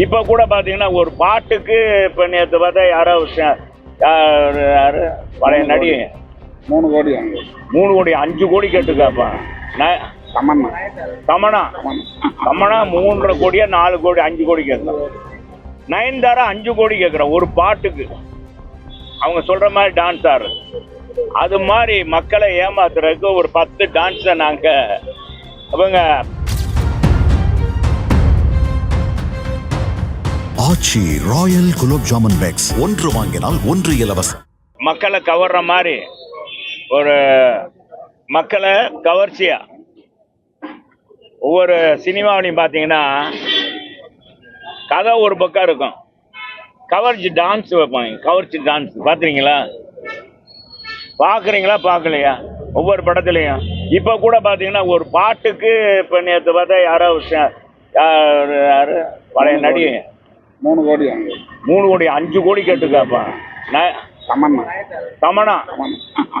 இப்போ கூட பார்த்தீங்கன்னா ஒரு பாட்டுக்கு இப்போ நேற்று பார்த்தா யாரோ யாரு? பழைய நடிகை. மூணு கோடி மூணு கோடி அஞ்சு கோடி கேட்டுக்காப்பா நான் தமன்னா. தமனா தமனா மூன்றரை கோடியா நாலு கோடி அஞ்சு கோடி கேட்குறேன். நயன்தாரா அஞ்சு கோடி கேட்குறேன் ஒரு பாட்டுக்கு. அவங்க சொல்ற மாதிரி டான்ஸ் ஆடுறது அது மாதிரி மக்களை ஏமாத்துறதுக்கு ஒரு பத்து டான்ஸை நாங்க அவங்க ஆச்சி ராயல் குலோப் ஜாமுன் பேக்ஸ். ஒன்று வாங்கினால் ஒன்று இலவசம். மக்களை கவர்ற மாதிரி ஒரு மக்களை கவர்ச்சியா? ஒவ்வொரு சினிமாவிலையும் பார்த்தீங்கன்னா கதை ஒரு பக்கம் இருக்கும். கவர்ச்சி டான்ஸ் வைப்பாங்க. கவர்ச்சி டான்ஸ். பார்த்துறீங்களா பார்க்குறீங்களா? பார்க்கலையா? ஒவ்வொரு படத்துலையும். இப்போ கூட பார்த்தீங்கன்னா ஒரு பாட்டுக்கு இப்போ நேற்று பார்த்தா யாரோ யார்? பழைய நடிகை. மூணு கோடி. மூணு கோடி அஞ்சு கோடி கேட்டுக்காப்பா நான் தமன்னா. தமனா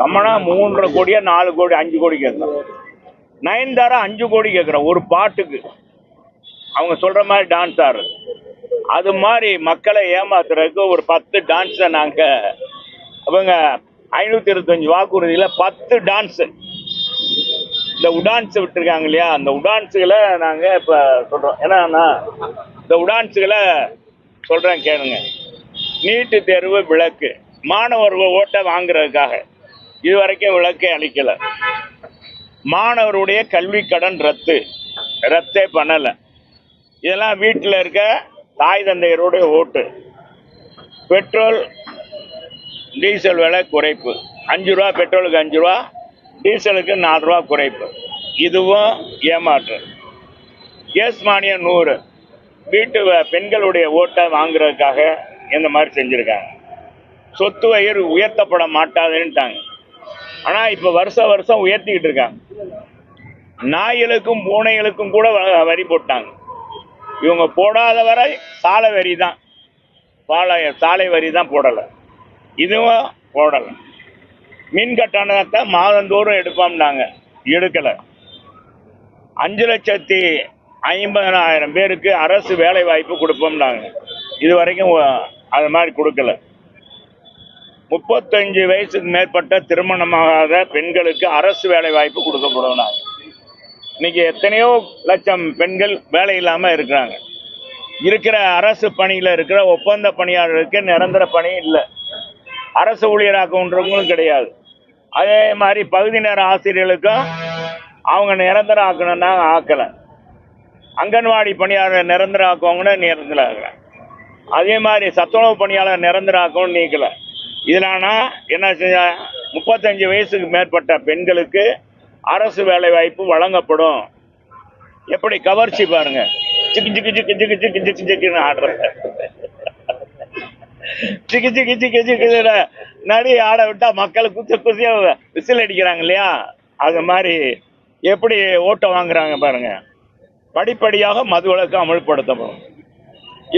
தமனா மூன்றரை கோடியா நாலு கோடி அஞ்சு கோடி கேட்குறேன். நயன்தாரா அஞ்சு கோடி கேட்குறேன் ஒரு பாட்டுக்கு. அவங்க சொல்ற மாதிரி டான்ஸ் ஆடுறது. அது மாதிரி மக்களை ஏமாத்துறதுக்கு ஒரு பத்து டான்ஸை நாங்க அவங்க ஐநூத்தி இருபத்தஞ்சு வாக்குறுதியில பத்து டான்ஸ் இந்த உடான்ஸ் விட்டுருக்காங்க இல்லையா? அந்த உடான்ஸுகளை நாங்க இப்ப சொல்றோம். ஏன்னா இந்த உடான்ஸுகளை சொல்கிறேன் கேளுங்க. நீட்டு தேர்வு விளக்கு. மாணவர்கள் ஓட்டை வாங்குறதுக்காக. இது வரைக்கும் விளக்கே அளிக்கலை. மாணவருடைய கல்வி கடன் ரத்து. ரத்தே பண்ணலை. இதெல்லாம் வீட்டில் இருக்க தாய் தந்தையருடைய ஓட்டு. பெட்ரோல் டீசல் விலை குறைப்பு. அஞ்சு ரூபா பெட்ரோலுக்கு அஞ்சு ரூபா டீசலுக்கு நாலு ரூபா குறைப்பு. இதுவும் ஏமாற்று. கேஸ் மானியம் நூறு. வீட்டு வ- பெண்களுடைய ஓட்டை வாங்குறதுக்காக இந்த மாதிரி செஞ்சுருக்காங்க. சொத்து வயிறு உயர்த்தப்பட மாட்டாதுன்ட்டாங்க ஆனால் இப்போ வருஷம் வருஷம் உயர்த்திக்கிட்டு இருக்காங்க. நாய்களுக்கும் பூனைகளுக்கும் கூட வ- வரி போட்டாங்க. இவங்க போடாத வரை சாலை வரி தான். சாலை சாலை வரி தான் போடலை. இதுவும் போடலை. மின் கட்டணத்தை மாதந்தோறும் எடுப்போம்னாங்க. எடுக்கலை. அஞ்சு லட்சத்தி ஐம்பதனாயிரம் பேருக்கு அரசு வேலை வாய்ப்பு கொடுப்போம்னாங்க. இது வரைக்கும் அது மாதிரி கொடுக்கல. முப்பத்தஞ்சு வயசுக்கு மேற்பட்ட திருமணமாகாத பெண்களுக்கு அரசு வேலை வாய்ப்பு கொடுக்கப்படும் இன்னைக்கு எத்தனையோ லட்சம் பெண்கள் வேலை இல்லாமல் இருக்கிறாங்க. இருக்கிற அரசு பணியில் இருக்கிற ஒப்பந்த பணியாளருக்கு நிரந்தர பணி இல்லை. அரசு ஊழியராக்கன்றவங்களும் கிடையாது. அதே மாதிரி பகுதி நேர ஆசிரியர்களுக்கும் அவங்க நிரந்தரம் ஆக்கணும்னா ஆக்கலை. அங்கன்வாடி பணியாளர் நிரந்தர ஆக்குவாங்கன்னா நிரந்தரம் அதே மாதிரி சத்துணவு பணியாளர் நிரந்தர ஆக்கவும் நீக்கலை இதனால என்ன செஞ்ச முப்பத்தஞ்சு வயசுக்கு மேற்பட்ட பெண்களுக்கு அரசு வேலை வாய்ப்பு வழங்கப்படும். எப்படி? கவர்ச்சி பாருங்க. சிக்கு சிக்கு சிக்கு சிக்கு சிக்கு சிக்கு சிக்குன்னு ஆடுறது. சிக்கு சிக்கு சிக்கு சிக்கு நடி ஆட விட்டா மக்கள் குத்து குத்தியா விசில் அடிக்கிறாங்க இல்லையா? அது மாதிரி எப்படி ஓட்டம் வாங்குறாங்க பாருங்க. படிப்படியாக மதுவிலக்கு அமல்படுத்தப்படும்.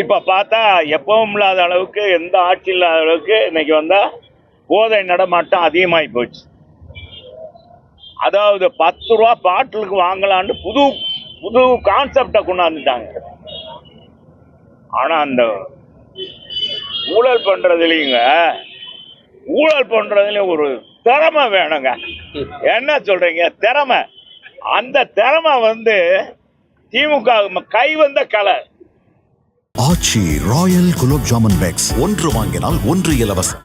இப்ப பார்த்தா எப்பவும் இல்லாத அளவுக்கு எந்த ஆட்சி இல்லாத அளவுக்கு இன்னைக்கு வந்தா போதை நடமாட்டம் அதிகமாகி போச்சு. அதாவது பத்து ரூபா பாட்டிலுக்கு வாங்கலான்னு புது புது கான்செப்டை கொண்டாந்துட்டாங்க. ஆனா அந்த ஊழல் பண்றதுலயுங்க ஊழல் பண்றதுலயும் ஒரு திறமை வேணுங்க. என்ன சொல்றீங்க? திறமை. அந்த திறமை வந்து திமுக கை வந்த கலை ஆச்சி ராயல் குலோப் ஜாமுன் பேக்ஸ் ஒன்று வாங்கினால் ஒன்று இலவசம்.